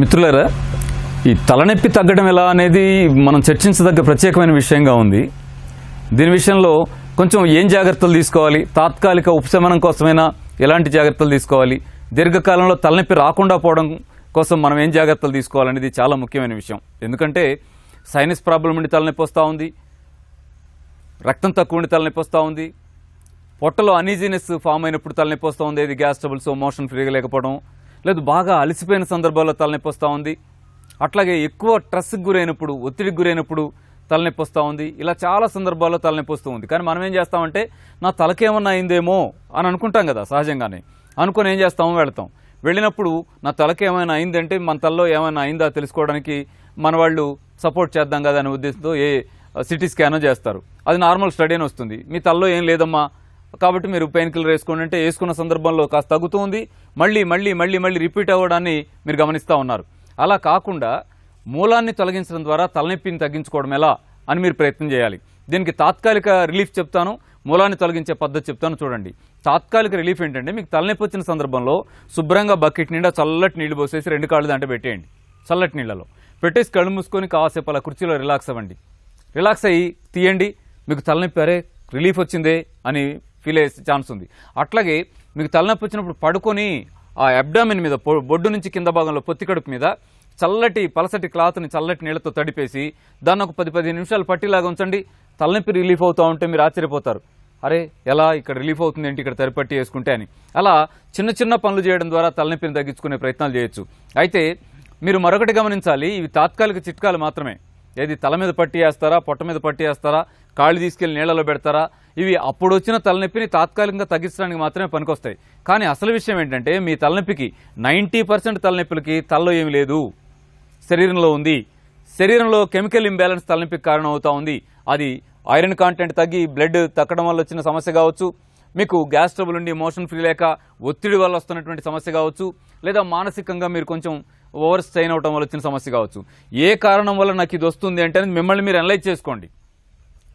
మిత్రులరా ఈ తలనొప్పి తగ్గడం ఎలా అనేది మనం చర్చించదగ్గ ప్రత్యేకమైన విషయంగా ఉంది. దీని విషయంలో కొంచెం ఏం జాగ్రత్తలు తీసుకోవాలి? తాత్కాలిక ఉపశమనం కోసమైనా ఎలాంటి జాగ్రత్తలు తీసుకోవాలి? దీర్ఘకాలంలో తలనొప్పి రాకుండా పోవడం కోసం మనం ఏం జాగ్రత్తలు తీసుకోవాలనేది చాలా ముఖ్యమైన విషయం. ఎందుకంటే సైనస్ ప్రాబ్లం ఉండి తలనొప్పి వస్తూ ఉంది. రక్తం తక్కువ ఉండి తలనొప్పి వస్తూ ఉంది. పొట్టలో అనీజీనెస్ ఫామ్ అయినప్పుడు తలనొప్పి వస్తూ ఉంది. ఇది గ్యాస్ ట్రబుల్స్ మోషన్ ఫ్రీగా లేకపోవడం. లేదు బాగా అలసిపోయిన సందర్భాల్లో తలనొప్పి వస్తూ ఉంది. అట్లాగే ఎక్కువ స్ట్రెస్కి గురైనప్పుడు ఒత్తిడికి గురైనప్పుడు తలనొప్పి వస్తూ ఉంది. ఇలా చాలా సందర్భాల్లో తలనొప్పి వస్తూ ఉంది. కానీ మనం ఏం చేస్తామంటే నా తలకేమన్నా అయిందేమో అని అనుకుంటాం కదా సహజంగానే. అనుకుని ఏం చేస్తామో వెళతాం. వెళ్ళినప్పుడు నా తలకి ఏమైనా అయిందంటే మన తలలో ఏమైనా అయిందా తెలుసుకోవడానికి మన వాళ్ళు సపోర్ట్ చేద్దాం కదా అనే ఉద్దేశంతో ఏ సిటీ స్కాన్ చేస్తారు. అది నార్మల్ స్టడీ అని వస్తుంది. మీ తలలో ఏం లేదమ్మా కాబట్టి మీరు పెయిన్ కిల్లర్ వేసుకోండి అంటే వేసుకున్న సందర్భంలో కాస్త తగ్గుతుంది. మళ్ళీ మళ్ళీ మళ్ళీ మళ్ళీ రిపీట్ అవ్వడాన్ని మీరు గమనిస్తూ ఉన్నారు. అలా కాకుండా మూలాన్ని తొలగించడం ద్వారా తలనొప్పిని తగ్గించుకోవడం ఎలా అని మీరు ప్రయత్నం చేయాలి. దీనికి తాత్కాలిక రిలీఫ్ చెప్తాను. మూలాన్ని తొలగించే పద్ధతి చెప్తాను చూడండి. తాత్కాలిక రిలీఫ్ ఏంటంటే మీకు తలనొప్పి వచ్చిన సందర్భంలో శుభ్రంగా బకెట్ నిండా చల్లటి నీళ్ళు పోసేసి రెండు కాళ్ళు దాంట్లో పెట్టేయండి. చల్లటి నీళ్ళలో. పెట్టేసి కళ్ళు మూసుకొని కాసేపు అలా కుర్చీలో రిలాక్స్ అవ్వండి. రిలాక్స్ అయ్యి తీయండి. మీకు తలనొప్పి అరే రిలీఫ్ వచ్చిందే అని ఫీల్ అయ్యే ఛాన్స్ ఉంది. అట్లాగే మీకు తలనొప్పి వచ్చినప్పుడు పడుకొని ఆ అబ్డామిన్ మీద బొడ్డు నుంచి కింద భాగంలో పొత్తి కడుపు మీద చల్లటి పలసటి క్లాత్ని చల్లటి నీళ్ళతో తడిపేసి దాన్ని ఒక పది పదిహేను నిమిషాలు పట్టిలాగా ఉంచండి. తలనొప్పి రిలీఫ్ అవుతూ ఉంటే మీరు ఆశ్చర్యపోతారు. అరే ఎలా ఇక్కడ రిలీఫ్ అవుతుంది ఏంటి ఇక్కడ తరిపట్టి వేసుకుంటే అని. అలా చిన్న చిన్న పనులు చేయడం ద్వారా తలనొప్పిని తగ్గించుకునే ప్రయత్నాలు చేయొచ్చు. అయితే మీరు మరొకటి గమనించాలి ఇవి తాత్కాలిక చిట్కాలు మాత్రమే. ఏది తల మీద పట్టి వేస్తారా పొట్ట మీద పట్టి వేస్తారా కాళ్ళు తీసుకెళ్ళి నీళ్ళలో పెడతారా ఇవి అప్పుడు వచ్చిన తలనొప్పిని తాత్కాలికంగా తగ్గించడానికి మాత్రమే పనికొస్తాయి. కానీ అసలు విషయం ఏంటంటే మీ తలనొప్పికి నైంటీ పర్సెంట్ తలనొప్పులకి తలలో ఏమి లేదు. శరీరంలో ఉంది. శరీరంలో కెమికల్ ఇంబ్యాలెన్స్ తలనొప్పికి కారణం అవుతా ఉంది. అది ఐరన్ కాంటెంట్ తగ్గి బ్లడ్ తగ్గడం వల్ల వచ్చిన సమస్య కావచ్చు. మీకు గ్యాస్ ట్రబుల్ ఉండి మోషన్ ఫ్రీ లేక ఒత్తిడి వల్ల వస్తున్నటువంటి సమస్య కావచ్చు. లేదా మానసికంగా మీరు కొంచెం ఓవర్ స్ట్రెయిన్ అవడం వల్ల వచ్చిన సమస్య కావచ్చు. ఏ కారణం వల్ల నాకు ఇది వస్తుంది అంటే మిమ్మల్ని మీరు అనలైజ్ చేసుకోండి.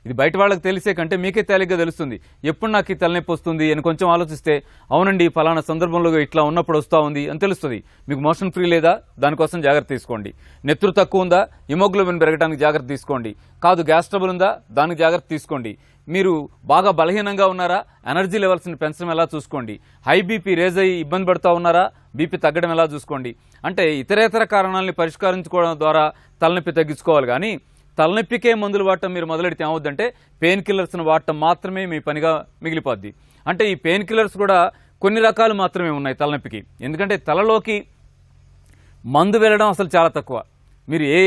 ఇది బయట వాళ్ళకి తెలిసే కంటే మీకే తేలిగ్గా తెలుస్తుంది. ఎప్పుడు నాకు ఈ తలనొప్పి వస్తుంది అని కొంచెం ఆలోచిస్తే అవునండి ఫలానా సందర్భంలో ఇట్లా ఉన్నప్పుడు వస్తూ ఉంది అని తెలుస్తుంది. మీకు మోషన్ ఫ్రీ లేదా? దానికోసం జాగ్రత్త తీసుకోండి. నెత్తురు తక్కువ ఉందా? హిమోగ్లోబిన్ పెరగడానికి జాగ్రత్త తీసుకోండి. కాదు గ్యాస్ ట్రబుల్ ఉందా? దానికి జాగ్రత్త తీసుకోండి. మీరు బాగా బలహీనంగా ఉన్నారా? ఎనర్జీ లెవెల్స్ని పెంచడం ఎలా చూసుకోండి? హై బీపీ రేజ్ అయ్యి ఇబ్బంది పడుతూ ఉన్నారా? బీపీ తగ్గడం ఎలా చూసుకోండి? అంటే ఇతరేతర కారణాలని పరిష్కరించుకోవడం ద్వారా తలనొప్పి తగ్గించుకోవాలి. కానీ తలనొప్పికే మందులు వాడటం మీరు మొదలెడితే ఏమవుద్దంటే పెయిన్ కిల్లర్స్ను వాడటం మాత్రమే మీ పనిగా మిగిలిపోద్ది. అంటే ఈ పెయిన్ కిల్లర్స్ కూడా కొన్ని రకాలు మాత్రమే ఉన్నాయి తలనొప్పికి. ఎందుకంటే తలలోకి మందు వెళ్ళడం అసలు చాలా తక్కువ. మీరు ఏ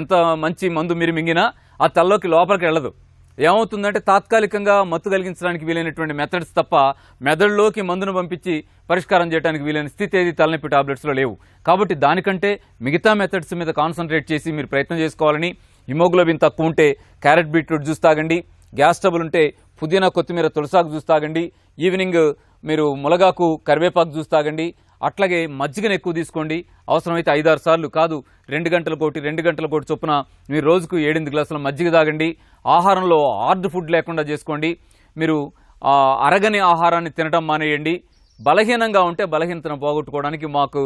ఎంత మంచి మందు మీరు మింగినా ఆ తలలోకి లోపలికి వెళ్ళదు. ఏమవుతుందంటే తాత్కాలికంగా మత్తు కలిగించడానికి వీలైనటువంటి మెథడ్స్ తప్ప మెదడులోకి మందును పంపించి పరిష్కారం చేయడానికి వీలైన స్థితి ఏది? తలనొప్పి టాబ్లెట్స్లో లేవు. కాబట్టి దానికంటే మిగతా మెథడ్స్ మీద కాన్సన్ట్రేట్ చేసి మీరు ప్రయత్నం చేసుకోవాలని హిమోగ్లోబిన్ తక్కువ ఉంటే క్యారెట్ బీట్రూట్ జ్యూస్ తాగండి. గ్యాస్ ట్రబుల్ ఉంటే పుదీనా కొత్తిమీర తులసాకు జ్యూస్ తాగండి. ఈవినింగ్ మీరు ములగాకు కరివేపాకు జ్యూస్ తాగండి. అట్లాగే మజ్జిగను ఎక్కువ తీసుకోండి. అవసరమైతే ఐదారు సార్లు కాదు రెండు గంటల కోటి రెండు గంటల కోటి చొప్పున మీరు రోజుకు ఏడెనిమిది గ్లాసుల మజ్జిగ తాగండి. ఆహారంలో హార్డ్ ఫుడ్ లేకుండా చేసుకోండి. మీరు అరగని ఆహారాన్ని తినడం మానేయండి. బలహీనంగా ఉంటే బలహీనతను పోగొట్టుకోవడానికి మాకు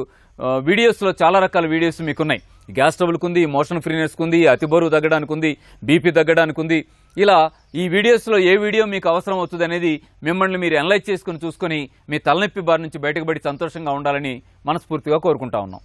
వీడియోస్లో చాలా రకాల వీడియోస్ మీకున్నాయి. గ్యాస్ ట్రబుల్కి ఉంది మోషన్ ఫ్రీనెస్కి ఉంది అతి బరువు తగ్గడానికి ఉంది బీపీ తగ్గడానికి ఉంది ఇలా ఈ వీడియోస్లో ఏ వీడియో మీకు అవసరం అవుతుంది అనేది మిమ్మల్ని మీరు అనలైజ్ చేసుకుని చూసుకొని మీ తలనొప్పి బారి నుంచి బయటకు పడి సంతోషంగా ఉండాలని మనస్ఫూర్తిగా కోరుకుంటా ఉన్నాం.